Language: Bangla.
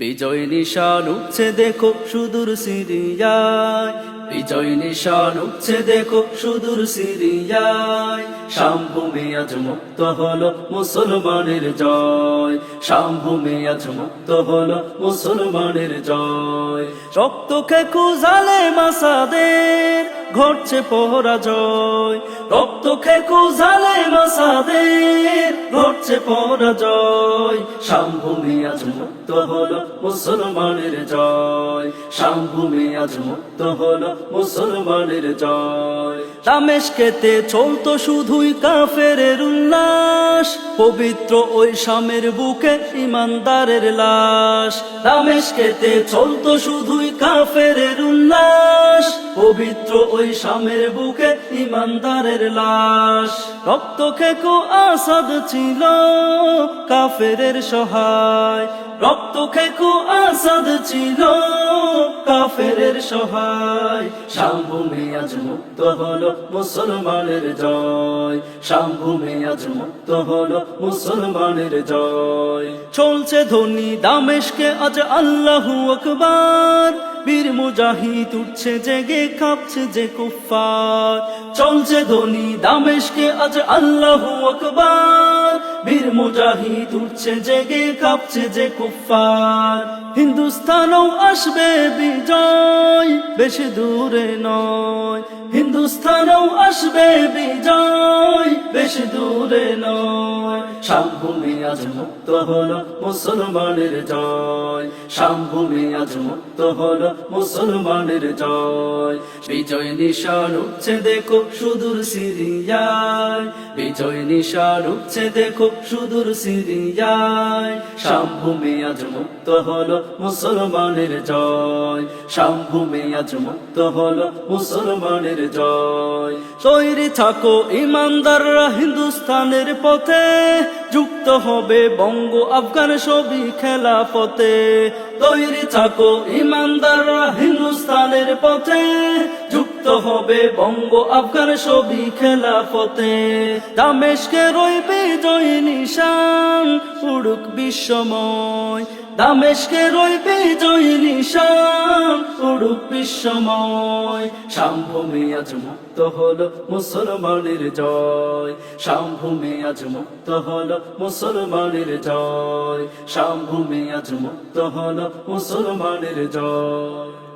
বিজয় নিশান উঠছে দেখো সুদূর সিরিয়ায়। বিজয় নিশান উঠছে দেখো সুদূর সিরিয়ায়। শামভূমি আজ মুক্ত হলো মুসলমানের জয়। শামভূমি আজ মুক্ত হলো মুসলমানের জয়। রক্ত খেকু জালে মাসাদের ঘটছে পরাজয়। রক্ত খেকু জালে মাসাদের ঘটছে পরাজয়। শামভূমি আজ মুক্ত হলো মুসলমানের জয়। শামভূমি আজ মুক্ত হলো মুসলমানের জয়। দামেশকেতে চলতো শুধুই কাফের উল্লাস, পবিত্র ওই শামের বুকে ইমানদারের লাশ। দামেশকেতে চলতো শুধুই কাফের উল্লাস, পবিত্র ওই শামের বুকে ইমানদারের লাশ। রক্ত খেকো আসাদ ছিল কাফের সহায়, রক্ত খেকো আসাদ ছিল কাফেরের সহায়। মুক্ত হলো মুসলমানের জয়। মুক্ত হলো মুসলমানের জয়। চলছে ধ্বনি দামেশকে আজ আল্লাহু আকবার। বীর মুজাহিদ উঠছে জেগে, কাঁপছে যে কুফার চলছে ধ্বনি দামেশকে আজ আল্লাহু আকবার। বীর মুজাহিদ উঠছে, জেগে কাঁপছে যে কুফার হিন্দুস্তানও আসবে বিজয়, বেশি দূরে নয়। হিন্দুস্তানও আসবে বিজয়, বেশি দূরে নয়। শামভূমি আজ মুক্ত হলো মুসলমানের জয়। শামভূমি আজ মুক্ত হলো মুসলমানের জয়। বিজয় নিশান উঠছে দেখো সুদূর সিরিয়ায়। বিজয় নিশান উঠছে দেখো সুদূর সিরিয়ায়। শামভূমি আজ মুক্ত হলো মুসলমানের জয়। শামভূমি আজ মুক্ত হলো মুসলমানের জয়। তৈরি থাকো ইমানদাররা হিন্দুস্তানের পথে। যুক্ত হবে বঙ্গ আফগান সবই খেলাফতে। তৈরি থাকো ইমানদাররা হিন্দুস্তানের পথে। যুক্ত হবে বঙ্গ আফগান সবই খেলাফতে। দামেশকে রইবে জয় নিশান, উড়ুক বিশ্বময়। দামেশকে রইবে জয় নিশান উড়ুক বিশ্বময়। শামভূমি আজ মুক্ত হলো মুসলমানের জয়। শামভূমি আজ মুক্ত হলো মুসলমানের জয়। শামভূমি আজ মুক্ত হলো মুসলমানের জয়।